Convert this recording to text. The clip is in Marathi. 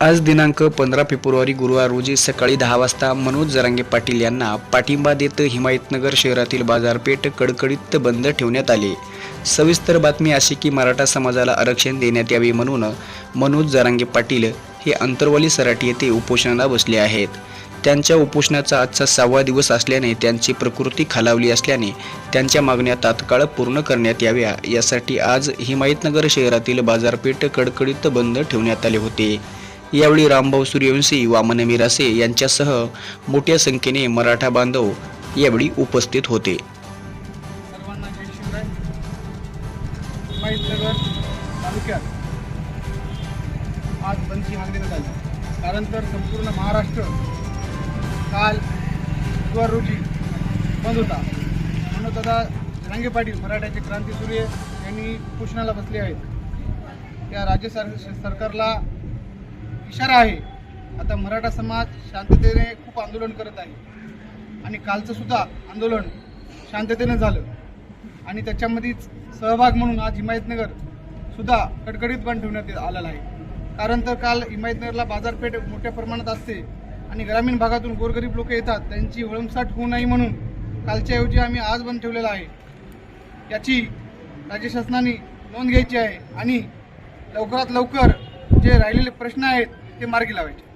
आज दिनांक पंधरा फेब्रुवारी गुरुवार रोजी सकाळी दहा वाजता मनोज जरांगे पाटील यांना पाठिंबा देत हिमायतनगर शहरातील बाजारपेठ कडकडीत बंद ठेवण्यात आले. सविस्तर बातमी अशी की मराठा समाजाला आरक्षण देण्यात यावे म्हणून मनोज जरांगे पाटील हे अंतरवाली सराटी येथे उपोषणाला बसले आहेत. त्यांच्या उपोषणाचा आजचा सहावा दिवस असल्याने त्यांची प्रकृती खालावली असल्याने त्यांच्या मागण्या तात्काळ पूर्ण करण्यात याव्या यासाठी आज हिमायतनगर शहरातील बाजारपेठ कडकडीत बंद ठेवण्यात आले होते. यावेळी रामभाऊ सूर्यवंशी वामन मिरासे यांच्यासह मोठ्या संख्येने मराठा बांधव यावेळी उपस्थित होते. तालुक्यात आज बंदची मागणी देण्यात आली. कारण तर संपूर्ण महाराष्ट्र काल बुधवार रोजी बंद होता. म्हणून दादा रांगे पाटील मराठ्याचे क्रांती सूर्य यांनी उपोषणाला बसले आहेत. त्या राज्य सर सरकारला इशारा आहे. आता मराठा समाज शांततेने खूप आंदोलन करत आहे. आणि कालचं सुद्धा आंदोलन शांततेने झालं. आणि त्याच्यामध्येच सहभाग म्हणून आज हिमायतनगर सुद्धा कडकडीत बंद ठेवण्यात आलेला आहे. कारण तर काल हिमायतनगरला बाजारपेठ मोठ्या प्रमाणात असते आणि ग्रामीण भागातून गोरगरीब लोक येतात. त्यांची वळमसाट होऊ नये म्हणून कालच्या ऐवजी आम्ही आज बंद ठेवलेला आहे. याची राज्य शासनाने नोंद घ्यायची आहे. आणि लवकरात लवकर जे राहिलेले प्रश्न आहेत ते मार्गी लावायचे.